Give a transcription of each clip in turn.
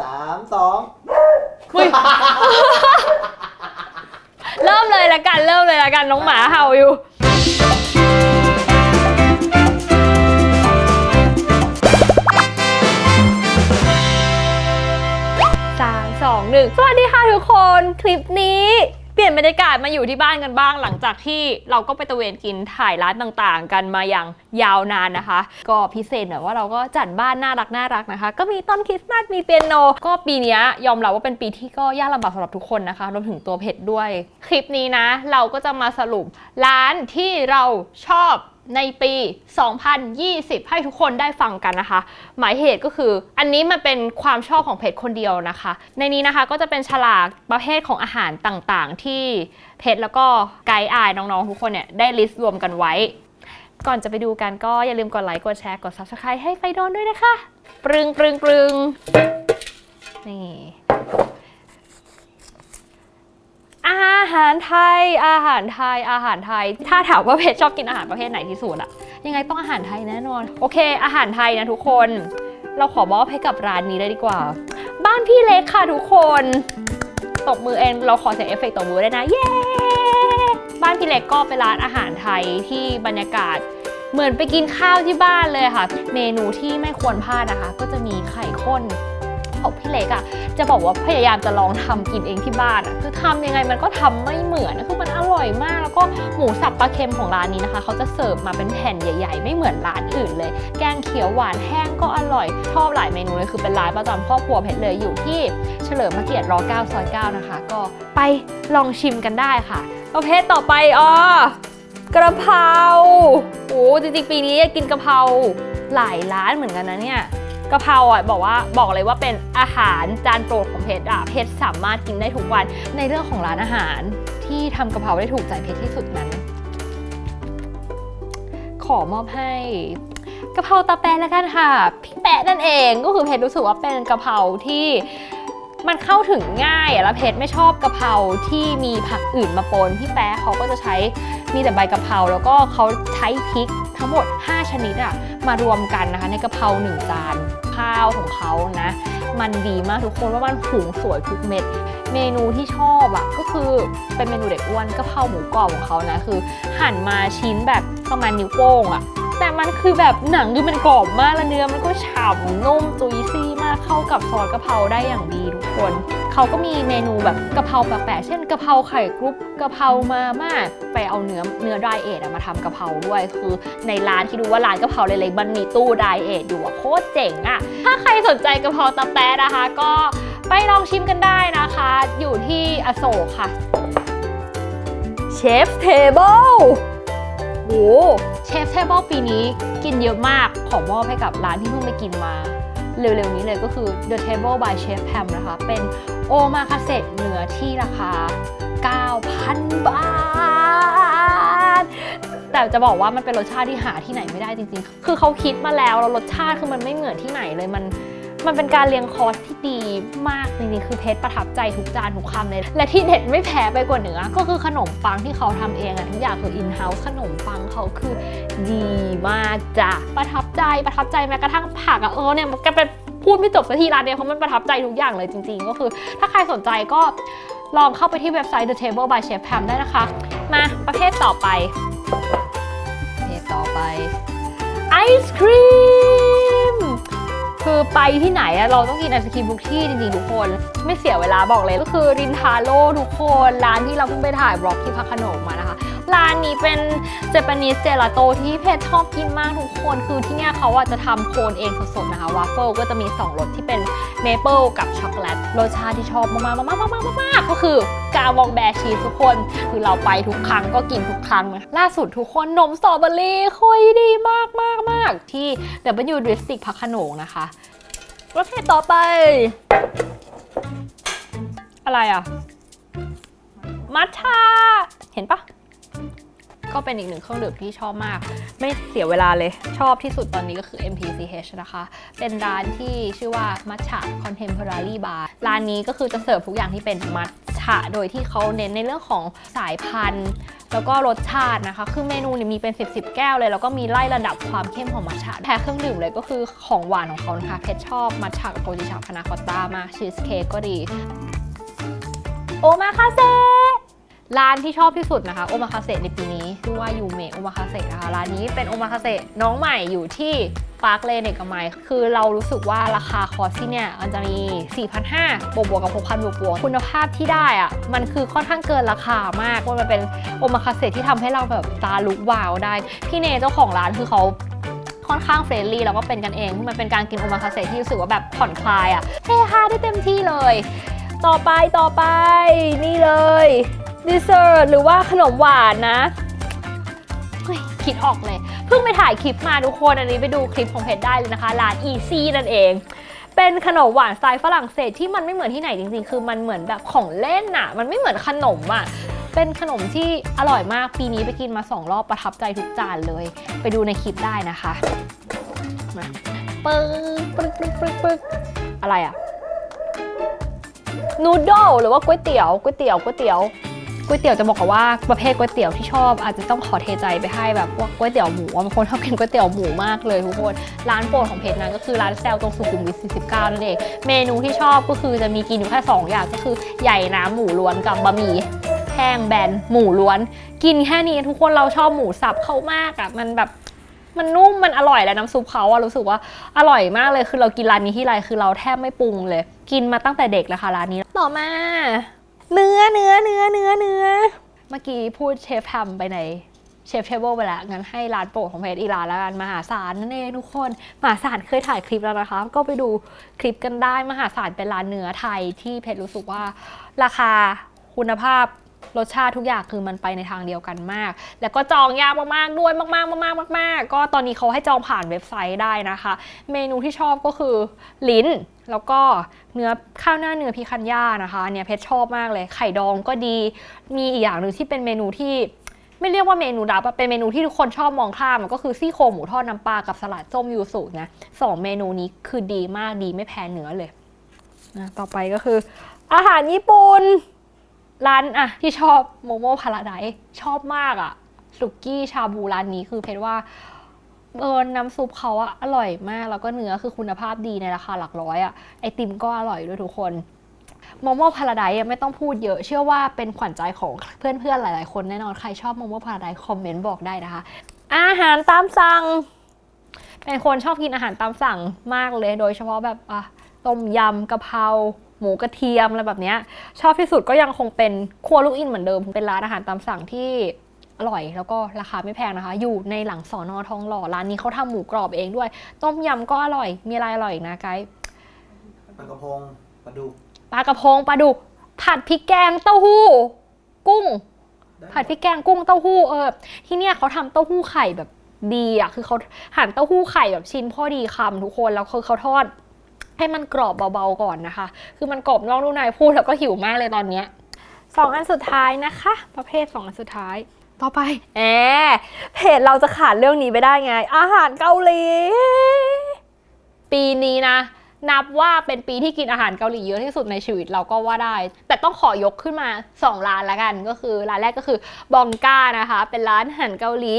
สามสองอุ๊ยเริ่มเลยละกันเริ่มเลยละกันน้องหมาเห่าอยู่ สามสองหนึ่งสวัสดีค่ะทุกคน คลิปนี้เป ลี่ยนบรรยากาศมาอยู่ที่บ้านกันบ้างหลังจากที่เราก็ไปตะเวนกินถ่ายร้านต่างๆ กันมาอย่างยาวนานนะคะ ก็พิเศษหน่อยว่าเราก็จัดบ้านน่ารักน่ารักนะคะ ก็มีต้นคริสต์มาสมีเปียโน ก็ปีนี้ยยอมรับว่าเป็นปีที่ก็ยากลำบากสำหรับทุกคนนะคะรวมถึงตัวเพชรด้วย คลิปนี้นะ เราก็จะมาสรุปร้านที่เราชอบ ในปี 2020 ให้ทุกคนได้ฟังกันนะคะ หมายเหตุก็คืออันนี้มันเป็นความชอบของเพจคนเดียวนะคะ ในนี้นะคะก็จะเป็นฉลากประเภทของอาหารต่างๆ ที่เพจแล้วก็ไกด์อายน้องๆ ทุกคนเนี่ยได้ลิสต์รวมกันไว้ ก่อนจะไปดูกันก็อย่าลืมกดไลค์กดแชร์กด Subscribe ให้ไฟโดนด้วยนะคะ ปรึงปรึงปรึงนี่ อาหารไทย อาหารไทย อาหารไทย ถ้าถามว่าเพจชอบกินอาหารประเภทไหนที่สุดอะยังไงต้องอาหารไทยแน่นอน โอเค อาหารไทยนะทุกคน เราขอมอบให้กับร้านนี้เลยดีกว่า บ้านพี่เล็กค่ะทุกคน ตบมือเองเราขอเสียงเอฟเฟกต์ตบมือได้นะ เย้ บ้านพี่เล็กก็เป็นร้านอาหารไทยที่บรรยากาศเหมือนไปกินข้าวที่บ้านเลยค่ะ เมนูที่ไม่ควรพลาดนะคะ ก็จะมีไข่ข้น ของพี่เล็กอะ่ะจะบอกว่าพยายามจะลองทำกินเองที่บ้านอะ่ะคือทำยังไงมันก็ทำไม่เหมือนคือมันอร่อยมาก แล้วก็หมูสับปลาเค็มของร้านนี้นะคะเขาจะเสิร์ฟมาเป็นแผ่นใหญ่ ๆ ไม่เหมือนร้านอื่นเลย แกงเขียวหวานแห้งก็อร่อยชอบหลายเมนูเลยคือเป็นร้านประจำครอบครัวเพชรเลยอยู่ที่เฉลิมพระเกียรติร9ซอย9นะคะ ก็ไปลองชิมกันได้ค่ะประเภทต่อไปอ๋อกระเพราโอ้จริงๆปีนี้กินกระเพราหลายร้านเหมือนกันนะเนี่ย กะเพราอะบอกว่าบอกเลยว่าเป็นอาหารจานโปรดของเพชรอะเพชรสามารถกินได้ทุกวันในเรื่องของร้านอาหารที่ทำกะเพราได้ถูกใจเพชรที่สุดนั้น ขอมอบให้กะเพราตาแปะแล้วกันค่ะพี่แปะนั่นเองก็คือเพชรรู้สึกว่าเป็นกะเพราที่ มันเข้าถึงง่ายอะแล้วเพชรไม่ชอบกะเพราที่มีผักอื่นมาปนพี่แปะเขาก็จะใช้มีแต่ใบกะเพราแล้วก็เขาใช้พริกทั้งหมด 5 ชนิดอะมารวมกันนะคะ ในกะเพราหนึ่งจานข้าวของเขานะ มันดีมากทุกคนว่ามันหุงสวยทุกเม็ดเมนูที่ชอบอะก็คือเป็นเมนูเด็กอ้วนกะเพราหมูกรอบของเขานะคือ หั่นมาชิ้นแบบประมาณนิ้วโป้งอะ แต่มันคือแบบหนังคือมันกรอบมากแล้วเนื้อมันก็ฉ่ำนุ่มจุยซี่มากเข้ากับซอสกะเพราได้อย่างดีทุกคน เขาก็มีเมนูแบบกะเพราแปลกๆเช่นกะเพราไข่กรุ๊ปกะเพรามาม่าไปเอาเนื้อเนื้อไดเอทมาทำกะเพราด้วย คือในร้านที่ดูว่าร้านกะเพราเล็กๆมันมีตู้ไดเอทอยู่อะโคตรเจ๋งอะถ้าใครสนใจกะเพราตะแปะนะคะ ก็ไปลองชิมกันได้นะคะ อยู่ที่อโศกค่ะเชฟเทเบิล เชฟเทเบิลปีนี้กินเยอะมาก ขอมอบให้กับร้านที่เพิ่งไปกินมาเร็วๆนี้เลยก็คือ The Table by Chef Pam นะคะ เป็นโอมาคาเซเหนือที่ราคา 9,000 บาท แต่จะบอกว่ามันเป็นรสชาติที่หาที่ไหนไม่ได้จริงๆ คือเขาคิดมาแล้วแล้วรสชาติคือมันไม่เหมือนที่ไหนเลยมัน มันเป็นการเรียงคอร์สที่ดีมากจริงๆคือเพชรประทับใจทุกจานทุกคำเลย และที่เด็ดไม่แพ้ไปกว่าเนื้อก็คือขนมปังที่เขาทำเองอะทุกอย่างคืออินเฮ้าส์ขนมปังเขาคือดีมากจ้ะประทับใจประทับใจแม้กระทั่งผักอะเออเนี่ยมันก็เป็นพูดไม่จบสักทีร้านเนี้ยเพราะมันประทับใจทุกอย่างเลยจริง ๆ ก็คือ ถ้าใครสนใจก็ลองเข้าไปที่เว็บไซต์ The Table by Chef Pam ได้นะคะ มาประเภทต่อไปประเภทต่อไปไอศครีม คือไปที่ไหนเราต้องกินไอศครีมทุกที่จริงๆทุกคน ไม่เสียเวลาบอกเลยก็คือรินทาโร่ทุกคนร้านที่เราเพิ่งไปถ่ายบล็อกที่พักขนมมานะคะ ร้านนี้เป็นเจแปนิสเจลาโตที่เพจชอบกินมากทุกคน คือที่เนี่ยเขาอะจะทำโคนเองสดๆนะคะวาฟเฟิลก็จะมี 2รสที่เป็นเมเปิลกับช็อกโกแลตรสชาติที่ชอบมากๆมากๆมากๆมากๆก็คือกาวองแบร์ชีสทุกคน คือเราไปทุกครั้งก็กินทุกครั้งนะล่าสุดทุกคนนมสตรอเบอรี่คุยดีมากมากมากที่ W d r i s t i c พักขนงนะคะประเภทต่อไป อะไรอะ มัทฉะเห็นปะ ก็เป็นอีกหนึ่งเครื่องดื่มที่ชอบมาก ไม่เสียเวลาเลย ชอบที่สุดตอนนี้ก็คือ MPCH นะคะ เป็นร้านที่ชื่อว่ามัทฉะ Contemporary Bar ร้านนี้ก็คือจะเสิร์ฟทุกอย่างที่เป็นมัทฉฉะโดยที่เขาเน้นในเรื่องของสายพันธุ์แล้วก็รสชาตินะคะ คือเมนูเนี่ยมีเป็น 10บสแก้วเลย แล้วก็มีไล่ระดับความเข้มของมัทฉะแพ้เครื่องดื่มเลยก็คือของหวานของเขานะคะ เพชรชอบมัทฉะกับโกจิชาพานาคอตต้ามากชีสเค้กก็ดี โอมาคาเซ ร้านที่ชอบที่สุดนะคะโอมาคาเซในปีนี้ชื่อว่ายูเมะโอมาคาเซนะคะร้านนี้เป็นโอมาคาเซน้องใหม่อยู่ที่ปาร์คเลนเอกมัยคือเรารู้สึกว่าราคาคอร์สที่เนี่ยมันจะมี 4,500 บวกบวกๆกับ 6,000 บวกบวกๆคุณภาพที่ได้อะมันคือค่อนข้างเกินราคามากว่ามันเป็นโอมาคาเซที่ทำให้เราแบบตาลุกวาวได้ พี่เนเจ้าของร้านคือเขาค่อนข้างเฟรนลี่แล้วก็เป็นกันเอง มันเป็นการกินโอมาคาเซที่รู้สึกว่าแบบผ่อนคลายอะเฮฮาได้เต็มที่เลย ต่อไปต่อไปนี่เลย ดิเซอร์หรือว่าขนมหวานนะคิดออกเลย เพิ่งไปถ่ายคลิปมาทุกคนอันนี้ไปดูคลิปของเพจได้เลยนะคะ ร้าน Easy นั่นเอง เป็นขนมหวานสไตล์ฝรั่งเศสที่มันไม่เหมือนที่ไหนจริงๆ คือมันเหมือนแบบของเล่นอะมันไม่เหมือนขนมอะเป็นขนมที่อร่อยมากปีนี้ไปกินมาสองรอบประทับใจทุกจานเลย ไปดูในคลิปได้นะคะมาปึ้งปึ๊กปึ๊กปึ๊กปึ๊กอะไรอะนูโดหรือว่าก๋วยเตี๋ยวก๋วยเตี๋ยวก๋วยเตี๋ยว ก๋วยเตี๋ยวจะบอกกันว่าประเภทก๋วยเตี๋ยวที่ชอบอาจจะต้องขอเทใจไปให้แบบพวกก๋วยเตี๋ยวหมูบางคนชอบกินก๋วยเตี๋ยวหมูมากเลยทุกคนร้านโปรดของเพจนั้นก็คือร้านแซลตรงสุขุมวิท 49 นั่นเองเมนูที่ชอบก็คือจะมีกินอยู่แค่สองอย่างก็คือใหญ่น้ำหมูล้วนกับบะหมี่แห้งแบนหมูล้วน กินแค่นี้ทุกคนเราชอบหมูสับเขามากอะ่ะมันแบบมันนุ่มมันอร่อยและน้ำซุปเขาอะรู้สึกว่าอร่อยมากเลยคือเรากินร้านนี้ที่ไรคือเราแทบไม่ปรุงเลย กินมาตั้งแต่เด็กแล้วค่ะร้านนี้ ต่อมา เนื้อเนื้อเนื้อเนื้อเนื้อเมื่อกี้พูดเชฟทำไปในเชฟเทเบิลไปแล้วงั้นให้ร้านโปรดของเพจอีร้านแล้วกันมหาศาลนั่นเองทุกคนมหาศาลเคยถ่ายคลิปแล้วนะคะ ก็ไปดูคลิปกันได้มหาศาลเป็นร้านเนื้อไทยที่เพจรู้สึกว่าราคาคุณภาพ รสชาติทุกอย่างคือมันไปในทางเดียวกันมาก แล้วก็จองยากมากๆด้วยมากๆมากๆมากๆก็ตอนนี้เขาให้จองผ่านเว็บไซต์ได้นะคะ เมนูที่ชอบก็คือลิ้นแล้วก็เนื้อข้าวหน้าเนื้อพิคันย่านะคะ เนี่ยเพชรชอบมากเลย ไข่ดองก็ดี มีอีกอย่างหนึ่งที่เป็นเมนูที่ไม่เรียกว่าเมนูดับเป็นเมนูที่ทุกคนชอบมองข้ามก็คือซี่โครงหมูทอดน้ำปลากับสลัดส้มยูสุนะสองเมนูนี้คือดีมากดีไม่แพ้เนื้อเลยนะต่อไปก็คือ อาหารญี่ปุ่น ร้านอะที่ชอบโมโมพาราไดชอบมากอะสุกี้ชาบูร้านนี้คือเพชรว่าเออน้ำซุปเขาอะอร่อยมากแล้วก็เนื้อคือคุณภาพดีในราคาหลักร้อยอะไอติมก็อร่อยด้วยทุกคนโมโมพาราไดไม่ต้องพูดเยอะ เชื่อว่าเป็นขวัญใจของเพื่อนๆหลายๆคนแน่นอนใครชอบโมโมพาราไดคอมเมนต์บอกได้นะคะ อาหารตามสั่ง เป็นคนชอบกินอาหารตามสั่งมากเลย โดยเฉพาะแบบอะต้มยำกะเพรา หมูกระเทียมอะไรแบบเนี้ยชอบที่สุดก็ยังคงเป็นครัวลูกอินเหมือนเดิมเป็นร้านอาหารตามสั่งที่อร่อยแล้วก็ราคาไม่แพงนะคะ อยู่ในหลังสอนอทองหล่อร้านนี้เขาทำหมูกรอบเองด้วย ต้มยำก็อร่อย มีอะไรอร่อยอีกนะไกด์ปลากระพงปลาดุกปลากระพงปลาดุกผัดพริกแกงเต้าหู้ กุ้งได้ผัดพริกแกงกุ้งเต้าหู้เออที่เนี่ยเขาทำเต้าหู้ไข่แบบดีอะคือเขาหั่นเต้าหู้ไข่แบบชิ้นพอดีคำทุกคนแล้วคือเขาทอด ให้มันกรอบเบาๆก่อนนะคะ คือมันกรอบนอกนุ่มในพูดแล้วก็หิวมากเลยตอนเนี้ยสองอันสุดท้ายนะคะ ประเภทสองอันสุดท้ายต่อไปแอเพจเราจะขาดเรื่องนี้ไปได้ไง อาหารเกาหลี ปีนี้นะ นับว่าเป็นปีที่กินอาหารเกาหลีเยอะที่สุดในชีวิตเราก็ว่าได้ แต่ต้องขอยกขึ้นมา 2 ร้านละกันก็คือร้านแรกก็คือบองก้านะคะ เป็นร้านอาหารเกาหลี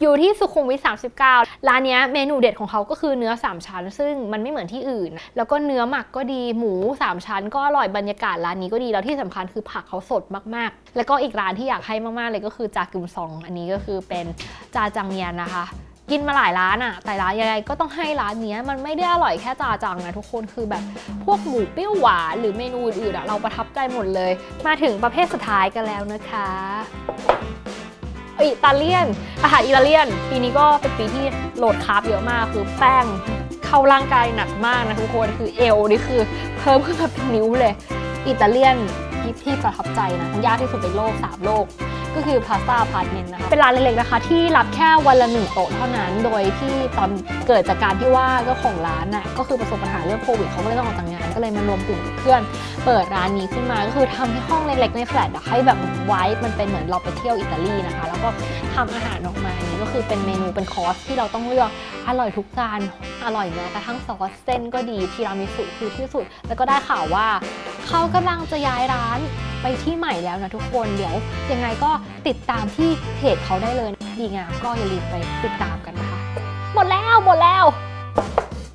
อยู่ที่สุขุมวิท39 ร้านนี้เมนูเด็ดของเขาก็คือเนื้อ 3 ชั้น ซึ่งมันไม่เหมือนที่อื่น แล้วก็เนื้อหมักก็ดีหมู 3 ชั้น ก็อร่อยบรรยากาศร้านนี้ก็ดีแล้วที่สำคัญคือผักเขาสดมากๆ แล้วก็อีกร้านที่อยากให้มากๆเลยก็คือจากึมซอง อันนี้ก็คือเป็นจาจังเมียนนะคะ กินมาหลายร้านอะแต่ร้านยังไงก็ต้องให้ร้านเนี้ยมันไม่ได้อร่อยแค่จาจังนะทุกคนคือแบบพวกหมูเปรี้ยวหวานหรือเมนูอื่นๆอะเราประทับใจหมดเลย มาถึงประเภทสุดท้ายกันแล้วนะคะอิตาเลียน อาหารอิตาเลียน ปีนี้ก็เป็นปีที่โหลดคาร์บเยอะมากคือแป้งเข้าร่างกายหนักมากนะทุกคนคือเอวนี่คือเพิ่มขึ้นมาเป็นนิ้วเลย อิตาเลียนที่ที่ประทับใจนะยากที่สุดในโลกสามโลก ก็คือพาสต้าพาร์ทเมนต์นะคะเป็นร้านเล็กๆนะคะ ที่รับแค่วันละหนึ่งโต๊ะเท่านั้น โดยที่ตอนเกิดจากการที่ว่าเจ้าของร้านน่ะก็คือประสบปัญหาเรื่องโควิดเขาก็เลยต้องออกจากงานก็เลยมารวมกลุ่มเพื่อน เปิดร้านนี้ขึ้นมาก็คือทำให้ห้องเล็กๆในแฟลตให้แบบไว้มันเป็นเหมือนเราไปเที่ยวอิตาลีนะคะ แล้วก็ทำอาหารออกมานนี้ก็คือเป็นเมนูเป็นคอร์สที่เราต้องเลือกอร่อยทุกจานอร่อยแม้กระทั่งซอสเส้นก็ดีทีรามิสุคือที่สุด แล้วก็ได้ข่าวว่า เขากำลังจะย้ายร้านไปที่ใหม่แล้วนะทุกคนเดี๋ยวยังไงก็ติดตามที่เพจเขาได้เลยดีงามก็อย่าลืมไปติดตามกันนะคะ หมดแล้วหมดแล้ว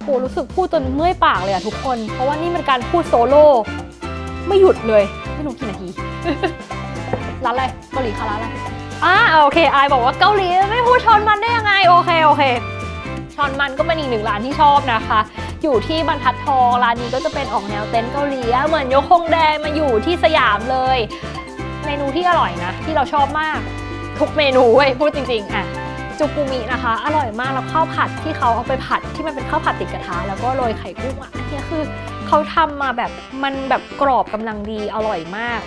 โหรู้สึกพูดจนเมื่อยปากเลยอะทุกคน เพราะว่านี่เป็นการพูดโซโล่ไม่หยุดเลย ไม่รู้กี่นาทีร้านอะไรเกาหลีคะร้านอะไรอ่าโอเคไอบอกว่าเกาหลีไม่พูดชอนมันได้ยังไงโอเคโอเคชอนมันก็เป็นอีกหนึ่งร้านที่ชอบนะคะ อยู่ที่บรรทัดทองร้านนี้ก็จะเป็นออกแนวเต็นท์เกาหลีอะเหมือนยกคงแดงมาอยู่ที่สยามเลยเมนูที่อร่อยนะ ที่เราชอบมากทุกเมนูเว้ยพูดจริงๆอะจูกุมินะคะ อร่อยมากแล้วข้าวผัดที่เขาเอาไปผัดที่มันเป็นข้าวผัดติดกระทะแล้วก็โรยไข่กุ้งอะอันเนี้ยคือเขาทำมาแบบมันแบบกรอบกำลังดีอร่อยมาก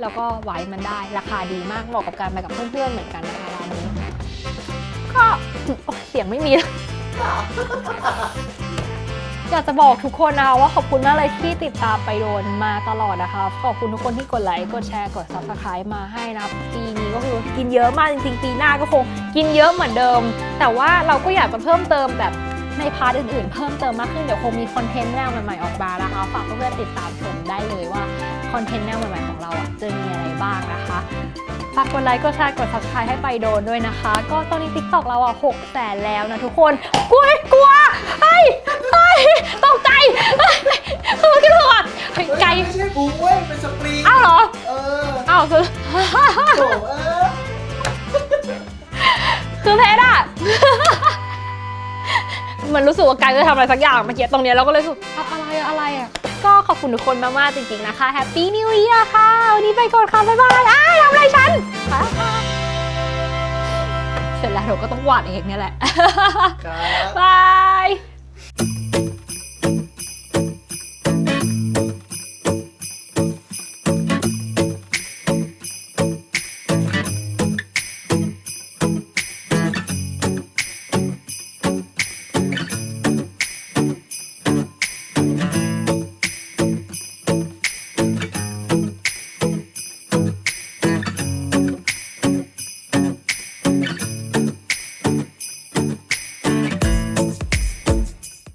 แล้วก็ไว้มันได้ราคาดีมากเหมาะกับการไปกับเพื่อนๆเหมือนกันนะคะร้านนี้ก็เสียงไม่มี อยากจะบอกทุกคนนะคะว่าขอบคุณมากเลยที่ติดตามไปโดนมาตลอดนะคะขอบคุณทุกคนที่กดไลค์กดแชร์กด subscribe มาให้นะปีนี้ก็คือกินเยอะมากจริงๆปีหน้าก็คงกินเยอะเหมือนเดิม แต่ว่าเราก็อยากจะเพิ่มเติมแบบในพาร์ทอื่นๆ เพิ่มเติมมากขึ้น เดี๋ยวคงมีคอนเทนต์แนวใหม่ๆออกมานะคะฝากเพื่อนๆติดตามชมได้เลยว่าคอนเทนต์แนวใหม่ๆของเราอะจะมีอะไรบ้างนะคะฝากกดไลค์กดแชร์กด subscribe ให้ไปโดนด้วยนะคะ ก็ตอนนี้ TikTok เราอะ6แสนแล้วนะทุกคนกลัวกลัว เฮ้ยเฮ้ยตกใจเฮ้ยคือขึ้นมาก่อนเฮ้ยไกลไม่ใช่กูเว้ยเป็นสปริงอ้าวเหรอเอออ้าวคือโถเออคือเพชรอะ มันรู้สึกว่าไกลจะทำอะไรสักอย่างเมื่อกี้ตรงเนี้ยเราก็เลยรู้สึกอะอะไรอะอะไรอะก็ขอบคุณทุกคนมากๆจริงๆนะคะแฮปปี้นิว e ี r ค่ะ วันนี้ไปก่อนค่ะ บ๊ายบายอ้ายทำอะไรฉันบ๊ายบายเสร็จแล้วเราก็ต้องวาดเองเนี่ยแหละ ครับ บาย